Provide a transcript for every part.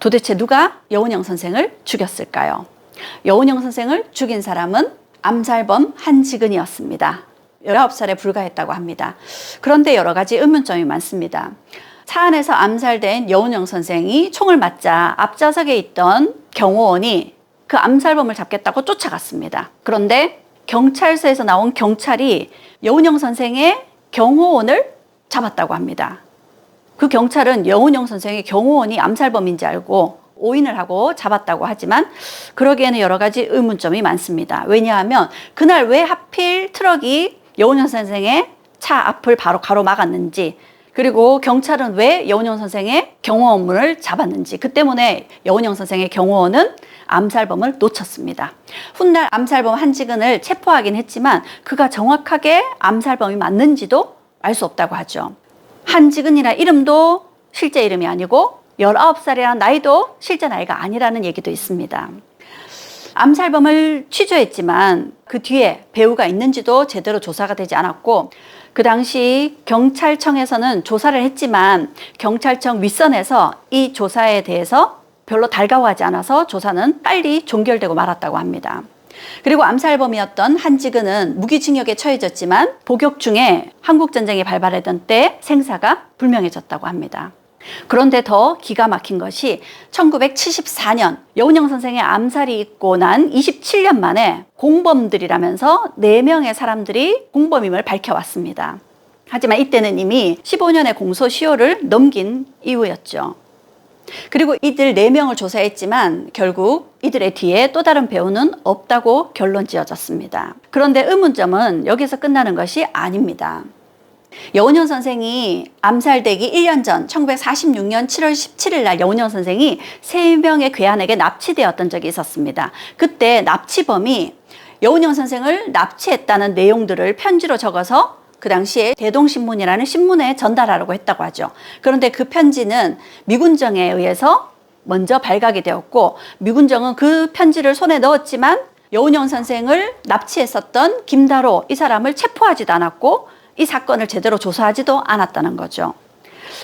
도대체 누가 여운영 선생을 죽였을까요? 여운영 선생을 죽인 사람은 암살범 한지근이었습니다. 19살에 불과했다고 합니다. 그런데 여러 가지 의문점이 많습니다. 차 안에서 암살된 여운영 선생이 총을 맞자 앞좌석에 있던 경호원이 그 암살범을 잡겠다고 쫓아갔습니다. 그런데 경찰서에서 나온 경찰이 여운영 선생의 경호원을 잡았다고 합니다. 그 경찰은 여운영 선생의 경호원이 암살범인지 알고 오인을 하고 잡았다고 하지만 그러기에는 여러 가지 의문점이 많습니다. 왜냐하면 그날 왜 하필 트럭이 여운영 선생의 차 앞을 바로 가로막았는지 그리고 경찰은 왜 여운영 선생의 경호원을 잡았는지 그 때문에 여운영 선생의 경호원은 암살범을 놓쳤습니다. 훗날 암살범 한지근을 체포하긴 했지만 그가 정확하게 암살범이 맞는지도 알 수 없다고 하죠. 한지근이라 이름도 실제 이름이 아니고 19살이라는 나이도 실제 나이가 아니라는 얘기도 있습니다. 암살범을 취조했지만 그 뒤에 배우가 있는지도 제대로 조사가 되지 않았고 그 당시 경찰청에서는 조사를 했지만 경찰청 윗선에서 이 조사에 대해서 별로 달가워하지 않아서 조사는 빨리 종결되고 말았다고 합니다. 그리고 암살범이었던 한지근은 무기징역에 처해졌지만 복역 중에 한국전쟁이 발발하던 때 생사가 불명해졌다고 합니다. 그런데 더 기가 막힌 것이 1974년 여운영 선생의 암살이 있고 난 27년 만에 공범들이라면서 4명의 사람들이 공범임을 밝혀왔습니다. 하지만 이때는 이미 15년의 공소시효를 넘긴 이후였죠. 그리고 이들 4명을 조사했지만 결국 이들의 뒤에 또 다른 배우는 없다고 결론 지어졌습니다. 그런데 의문점은 여기서 끝나는 것이 아닙니다. 여운현 선생이 암살되기 1년 전 1946년 7월 17일 날 여운현 선생이 3명의 괴한에게 납치되었던 적이 있었습니다. 그때 납치범이 여운현 선생을 납치했다는 내용들을 편지로 적어서 그 당시에 대동신문이라는 신문에 전달하라고 했다고 하죠. 그런데 그 편지는 미군정에 의해서 먼저 발각이 되었고 미군정은 그 편지를 손에 넣었지만 여운영 선생을 납치했었던 김다로 이 사람을 체포하지도 않았고 이 사건을 제대로 조사하지도 않았다는 거죠.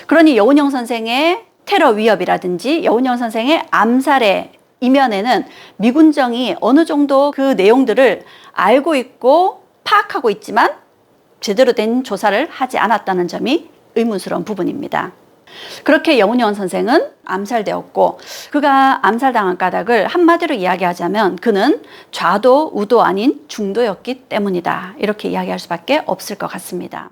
그러니 여운영 선생의 테러 위협이라든지 여운영 선생의 암살의 이면에는 미군정이 어느 정도 그 내용들을 알고 있고 파악하고 있지만 제대로 된 조사를 하지 않았다는 점이 의문스러운 부분입니다. 그렇게 영훈현 선생은 암살되었고 그가 암살당한 까닭을 한마디로 이야기하자면 그는 좌도 우도 아닌 중도였기 때문이다. 이렇게 이야기할 수밖에 없을 것 같습니다.